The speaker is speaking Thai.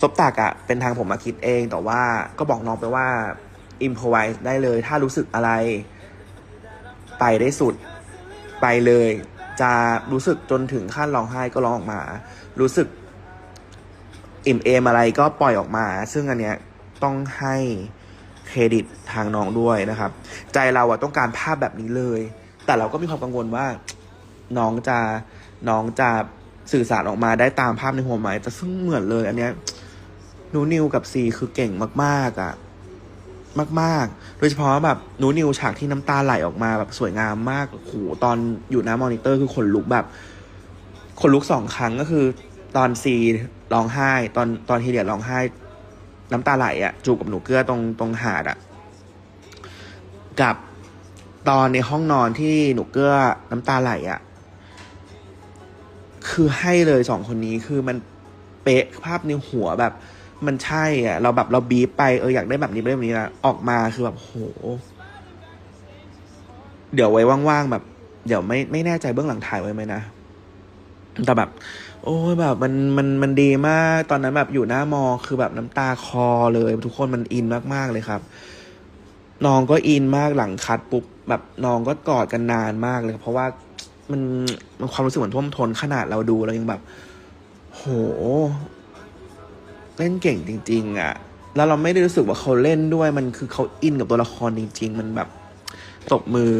ซบตักอะเป็นทางผมมาคิดเองแต่ว่าก็บอกน้องไปว่าอิมพอไวส์ได้เลย ถ้ารู้สึกอะไร ไปได้สุด ไปเลย จะรู้สึกจนถึงขั้นร้องไห้ก็ร้องออกมา รู้สึก อิ่มเอมอะไรก็ปล่อยออกมา ซึ่งอันเนี้ยต้องให้เครดิตทางน้องด้วยนะครับ ใจเราอะต้องการภาพแบบนี้เลย แต่เราก็มีความกังวลว่า น้องจะน้องจะสื่อสารออกมาได้ตามภาพในหัวไหมแต่ซึ่งเหมือนเลย อันเนี้ย หนูนิวกับซีคือเก่งมากๆอะมาก ๆ โดยเฉพาะแบบหนูนิวฉากที่น้ำตาไหลออกมาแบบสวยงามมากโหตอนอยู่หน้ามอนิเตอร์คือขนลุกแบบขนลุกสองครั้งก็คือ ตอนซีร้องไห้ ตอนตอนทีเดียร้องไห้ น้ำตาไหลอะจูบกับหนูเกลือตรงตรงหาดอะกับตอนในห้องนอนที่หนูเกลือน้ำตาไหลอะคือให้เลยสองคนนี้คือมันเป๊ะภาพในหัวแบบ มันใช่อะเราแบบเราบีบไปเอออยากได้แบบนี้แบบนี้นะออกมาคือแบบโห เดี๋ยวไว้ว่างๆแบบ เดี๋ยวไม่ไม่แน่ใจเบื้องหลังถ่ายไว้ไหมนะแต่แบบ โอ้ยแบบมันมันมันดีมาก ตอนนั้นแบบอยู่หน้ามอคือแบบน้ำตาคอเลย ทุกคนมันอินมากๆเลยครับน้องก็อินมากหลังคัดปุ๊บแบบน้องก็กอดกันนานมากเลย เพราะว่ามันมันความรู้สึกเหมือนท่วมท้นขนาดเราดูเรายังแบบ โห เล่นเก่งจริง ๆ อะ แล้วเราไม่ได้รู้สึกว่าเขาเล่นด้วย มันคือเขาอินกับตัวละครจริง ๆ มันแบบตบมือ